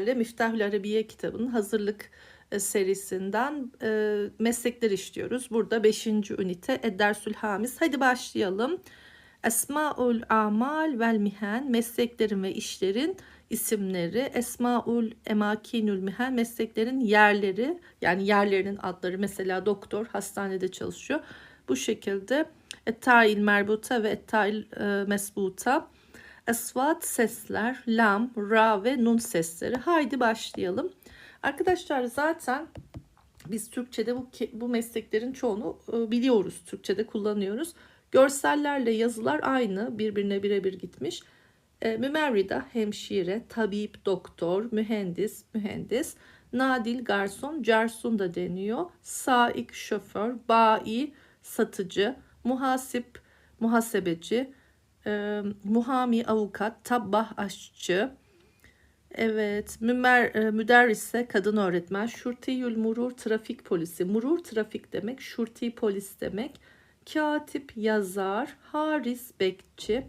Miftahül Arabiye kitabının hazırlık e, serisinden e, meslekler işliyoruz. Burada 5. ünite Eddersül Hamis. Hadi başlayalım. Esmaul amal vel mihen mesleklerin ve işlerin isimleri. Esmaul emakinül mihen mesleklerin yerleri yani yerlerinin adları. Mesela doktor hastanede çalışıyor. Bu şekilde Ettail merbuta ve ettail e, mesbuta. Esvat sesler, lam, ra ve nun sesleri. Haydi başlayalım. Arkadaşlar zaten biz Türkçe'de bu bu mesleklerin çoğunu e, biliyoruz. Türkçe'de kullanıyoruz. Görsellerle yazılar aynı, birbirine birebir gitmiş. E, mümerrida, hemşire, tabip, doktor, mühendis, mühendis, nadil, garson, carsun da deniyor. Saik, şoför, bai, satıcı, muhasip, muhasebeci, e, muhami, avukat, tabbah, aşçı, Evet, mümer, e, müderrise kadın öğretmen, şurtiyül murur trafik polisi. Murur trafik demek, şurti polis demek. Katip yazar, haris bekçi,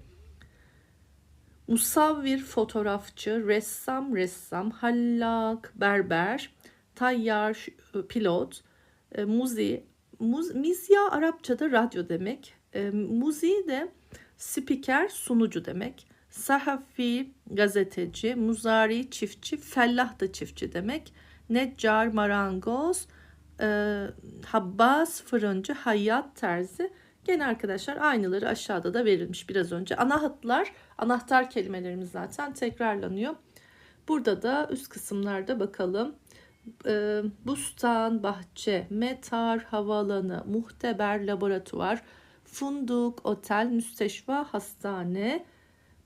musavvir fotoğrafçı, ressam ressam, hallak berber, tayyar ş- pilot, e, muzi, muz, mizya Arapçada radyo demek. E, muzi de spiker sunucu demek. Sahafi gazeteci, muzari çiftçi, fellah da çiftçi demek. Neccar marangoz, e, habbas fırıncı, hayat terzi. Gene arkadaşlar aynıları aşağıda da verilmiş biraz önce. Ana hatlar, anahtar kelimelerimiz zaten tekrarlanıyor. Burada da üst kısımlarda bakalım. E, bustan, bahçe, metar, havaalanı, muhteber, laboratuvar, funduk, otel, müsteşfa, hastane.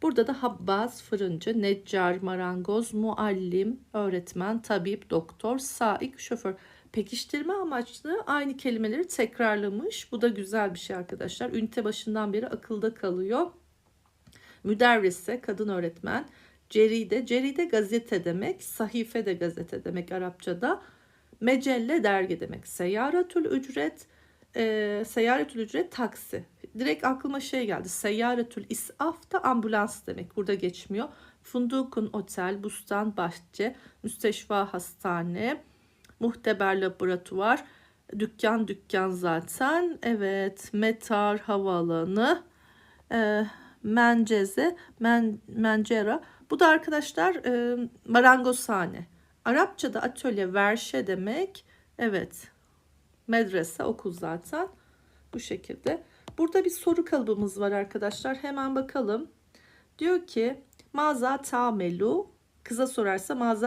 Burada da habbaz, fırıncı, neccar, marangoz, muallim, öğretmen, tabip, doktor, saik, şoför. Pekiştirme amaçlı aynı kelimeleri tekrarlamış. Bu da güzel bir şey arkadaşlar. Ünite başından beri akılda kalıyor. Müderrise, kadın öğretmen. Ceride, ceride gazete demek. Sahife de gazete demek Arapçada. Mecelle dergi demek. Seyyaratül ücret, e, seyyaretül ücret taksi. Direkt aklıma şey geldi. Seyyaretül isaf da ambulans demek. Burada geçmiyor. Fundukun otel, bustan bahçe, müsteşfa hastane, muhteber laboratuvar, dükkan dükkan zaten. Evet, metar havaalanı, e, menceze, men, mencera. Bu da arkadaşlar e, marangozhane. Arapçada atölye verşe demek. Evet. Medrese okul zaten. Bu şekilde. Burada bir soru kalıbımız var arkadaşlar. Hemen bakalım. Diyor ki maza tamelu kıza sorarsa maza